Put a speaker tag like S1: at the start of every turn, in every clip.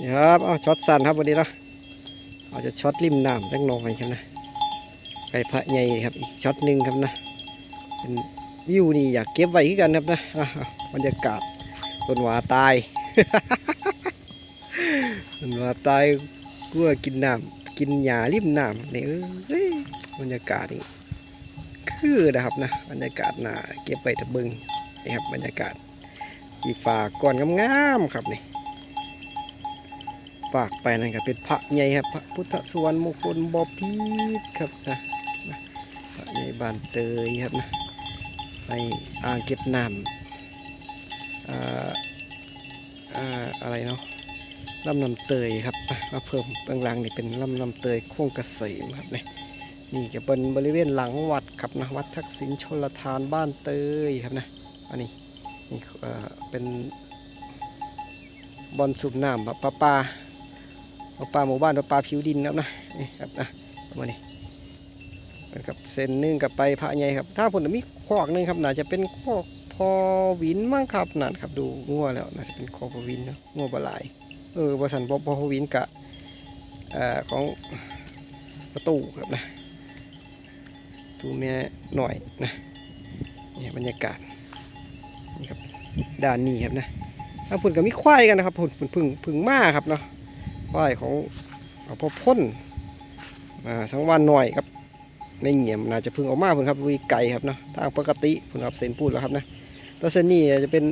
S1: นี่ครับเอาช็อตสั้นครับวันนี้เนาะเอาจะช็อตริมน้ำจังหน่อยครับนะไปพระใหญ่ครับอีกช็อตหนึ่งครับนะเป็นวิวนี่อยากเก็บไว้คือกันครับนะบรรยากาศต้นหวาตายต้นหวาตายกลัวกินน้ำกินหญ้าริมน้ำนี่เอ้ยบรรยากาศนี่คือนะครับนะบรรยากาศน่าเก็บไว้ตะเบิงนี่ครับบรรยากาศที่ฝาก่อนงามๆครับนี่ ฝากไปนั่นก็เป็นพระใหญ่ครับ พระพุทธสวรรณมงคลบพิตรครับนะพระใหญ่บ้านเตยครับนะในอ่างเก็บน้ำอ่าอ่าอะไรเนาะลำน้ำเตยครับมาเพิ่มเบื้องหลังนี่เป็นลำน้ำเตยโค้งเกษมครับนี่นี่จะเป็นบริเวณหลังวัดครับนะวัดทักษิณชลทานบ้านเตยครับนะอันนี้นี่เอ่อเป็นบอลสูบน้ำแบบปลาปลา เอาปลาหมู่บ้านเอาปลาผิวดินครับนะนี่ครับนะมานี้เหมือนกับเส้นหนึ่งกับไปพระใหญ่ครับ ถ้าผมมีคอกหนึงครับน่าจะเป็นคอกพอวินมั้งครับนั่นครับดูงัวแล้วน่าจะเป็นคอกพอวินเนาะงัวบลายเออบริษัทพอพอวินกะเอ่อของประตูครับนะตูแม่หน่อยนะนี่บรรยากาศนี่ครับด้านนี้ครับนะถ้าพุ่นก็มีควายกันนะครับพุ่นพุ่นพึ่งพึ่งมาครับเนาะ ป้ายของเอาพอพ่นสังวันหน่อยครับในเหงียมน่าจะพึ่งออกมาเพิ่นครับลุยไก่ครับเนาะทางปกติเพิ่นครับเส้นพูดแล้วครับนะแตัวเส้นนี้จะเป็น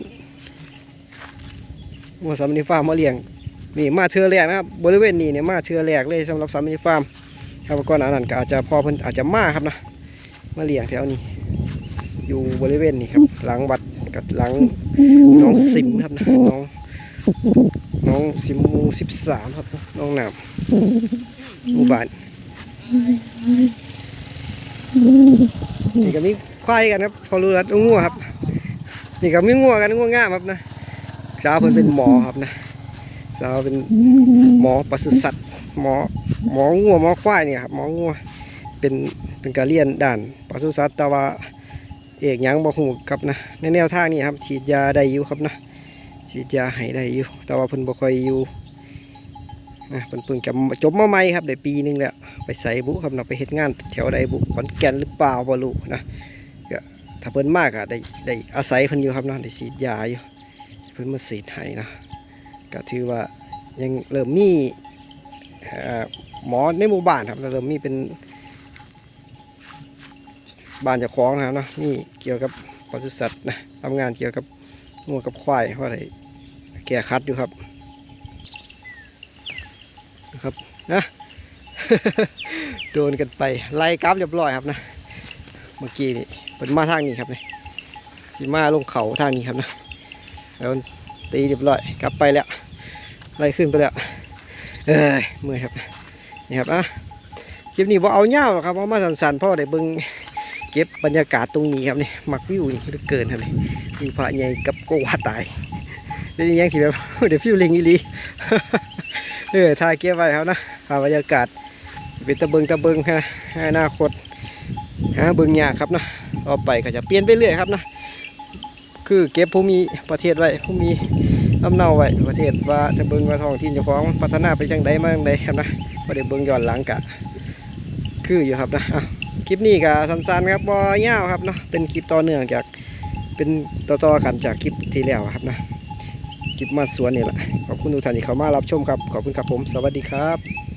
S1: มัวสามนิฟาร์มมาเลี้ยงนี่มาเทือแรกนะครับบริเวณนี้เนี่ยมาเทือแรกเลยสำหรับสามนิฟาร์มครับก่อนหน้านั้นก็อาจจะพอเพิ่นอาจจะมาครับนะมาเลี้ยงแถวนี้ อยู่บริเวณนี้ครับ หลังวัดกับหลังน้องสิมครับนะน้อง น้องสิมมูสิบสามครับ น้องหนามหมู่บ้านนี่ก็มีควายกันครับ พอรู้แล้วงัวครับ นี่ก็มีงัวกันงัวง่ามครับนะสาวเพิ่นเป็นหมอครับนะสาวเป็นหมอปศุสัตว์หมอหมองัวหมอควายเนี่ยครับหมองัวเป็นเป็นการเรียนด่านปศุสัตว์แต่ว่าเอกยังบ่ฮู้ครับนะในแนวทางนี้ครับฉีดยาได้ยู่ครับนะ ฉีดยาให้ได้อยู่ แต่ว่าเพิ่นบ่ค่อยอยู่นะเพิ่นเพิ่งจะจบมาใหม่ครับได้ปีหนึงแล้ว ไปใส่บุครับเนาไปเฮ็ดงานแถวใดบุขอนแก่นหรือเปล่าบ่รู้นะก็ถ้าเพิ่นมากอะได้ได้อาศัยเพิ่นอยู่ครับเนาะได้ฉีดยาอยู่ เพิ่นมาฉีดให้นะก็ถือว่ายังเริ่มมีหมอในหมู่บ้านครับเริ่มมีเป็นบ้านเจ้าของนะครับเนาะนี่เกี่ยวกับปศุสัตว์นะทำงานเกี่ยวกับ งัวกับควายเพราะอะไรแก่คัดอยู่ครับนะครับนะโดนกันไปไล่กราฟเรียบร้อยครับนะ เมื่อกี้นี่เป็นมาทางนี้ครับนี่สีมาลงเขาทางนี้ครับนะแล้วตีเรียบร้อยกลับไปแล้วไล่ขึ้นไปแล้วเอ้ยเมื่อยครับนี่ครับอะคลิปนี้ว่าเอาเง่าหรอกครับเอามาสันๆเพราะได้เบิ่ง เก็บบรรยากาศตรงนี้ครับนี่มักวิวนี่เหลือเกินครับนี่วิวพระใหญ่กับโกวาตายเป็นยังที่แบบเดี๋ยวฟิวลิงอีหลีเออถ่ายเก็บไว้ครับนะภาบรรยากาศเป็นตะเบิงตะเบิงฮะให้อนาคตฮะเบิงยากครับนะต่อไปก็จะเปลี่ยนไปเรื่อยครับนะคือเก็บผู้มีประเทศไว้ผู้มีลำเนาไว้ประเทศว่าจะเบิงว่าทองถิ่นเจ้าของพัฒนาไปจังใดมาจังใดครับนะบ่ได้เบิงย้อนหลังกะ คืออยู่ครับนะ คลิปนี้ก็สั้นๆครับบอยาวครับเนาะเป็นคลิปต่อเนื่องจากเป็นต่อๆกันจากคลิปที่แล้วครับนะคลิปมาสวนนี่แหละขอบคุณทุกท่านที่เข้ามารับชมครับ ขอบคุณครับผม สวัสดีครับ